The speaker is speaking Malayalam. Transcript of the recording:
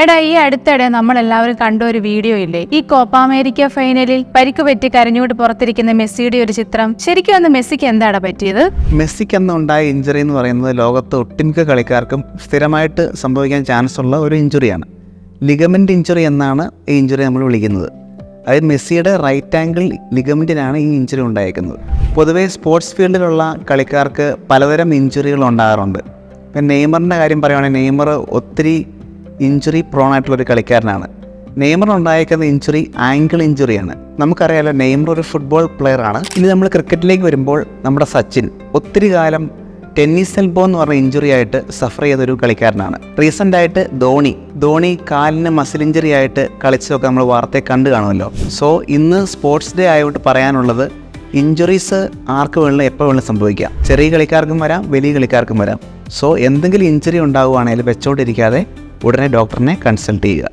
എടാ ഈ അടുത്തിടെ നമ്മൾ എല്ലാവരും കണ്ട ഒരു വീഡിയോ ഇല്ലേ? ഈ കോപ്പ അമേരിക്ക ഫൈനലിൽ പരിക്ക് പറ്റി കരഞ്ഞുകൊണ്ട് പുറത്തിരിക്കുന്ന മെസ്സിയുടെ ഒരു ചിത്രം. ശരിക്കും അന്ന് മെസ്സിക്ക് എന്താണ് പറ്റിയത്? മെസ്സിക്ക് അന്ന് ഉണ്ടായ ഇഞ്ചുറി എന്ന് പറയുന്നത് ലോകത്ത് ഒട്ടുമിക്ക കളിക്കാർക്കും സ്ഥിരമായിട്ട് സംഭവിക്കാൻ ചാൻസ് ഉള്ള ഒരു ഇഞ്ചുറിയാണ് ലിഗമെന്റ് ഇഞ്ചുറി എന്നാണ് ഈ ഇഞ്ചുറി നമ്മൾ വിളിക്കുന്നത്. അതായത് മെസ്സിയുടെ റൈറ്റ് ആംഗിൾ ലിഗമെന്റിനാണ് ഈ ഇഞ്ചുറി ഉണ്ടായിരിക്കുന്നത് പൊതുവേ സ്പോർട്സ് ഫീൽഡിലുള്ള കളിക്കാർക്ക് പലതരം ഇഞ്ചുറികൾ ഉണ്ടാകാറുണ്ട്. ഇപ്പം നെയ്മറിന്റെ കാര്യം പറയുവാണെങ്കിൽ നെയ്മർ ഒത്തിരി ഇഞ്ചുറി പ്രോൺ ആയിട്ടുള്ള ഒരു കളിക്കാരനാണ്. നെയ്മർ ഉണ്ടായേക്കുന്ന ഇഞ്ചുറി ആങ്കിൾ ഇഞ്ചുറിയാണ് നമുക്കറിയാലോ നെയ്മർ ഒരു ഫുട്ബോൾ പ്ലെയർ ആണ്. ഇനി നമ്മൾ ക്രിക്കറ്റിലേക്ക് വരുമ്പോൾ നമ്മുടെ സച്ചിൻ ഒത്തിരി കാലം ടെന്നീസ് എൽബോ എന്ന് പറഞ്ഞ ഇഞ്ചുറി ആയിട്ട് സഫർ ചെയ്തൊരു കളിക്കാരനാണ്. റീസെന്റ് ആയിട്ട് ധോണി ധോണി കാലിന് മസിൽ ഇഞ്ചുറി ആയിട്ട് കളിച്ചതൊക്കെ നമ്മൾ വാർത്തയെ കണ്ടു കാണുമല്ലോ. സോ ഇന്ന് സ്പോർട്സ് ഡേ ആയതുകൊണ്ട് പറയാനുള്ളത് ഇഞ്ചുറീസ് ആർക്ക് വേണമെങ്കിലും എപ്പോൾ വേണമെങ്കിലും സംഭവിക്കാം. ചെറിയ കളിക്കാർക്കും വരാം വലിയ കളിക്കാർക്കും വരാം. സോ എന്തെങ്കിലും ഇഞ്ചുറി ഉണ്ടാവുകയാണെങ്കിൽ വെച്ചോണ്ടിരിക്കാതെ ഉടനെ ഡോക്ടറിനെ കൺസൾട്ട് ചെയ്യുക.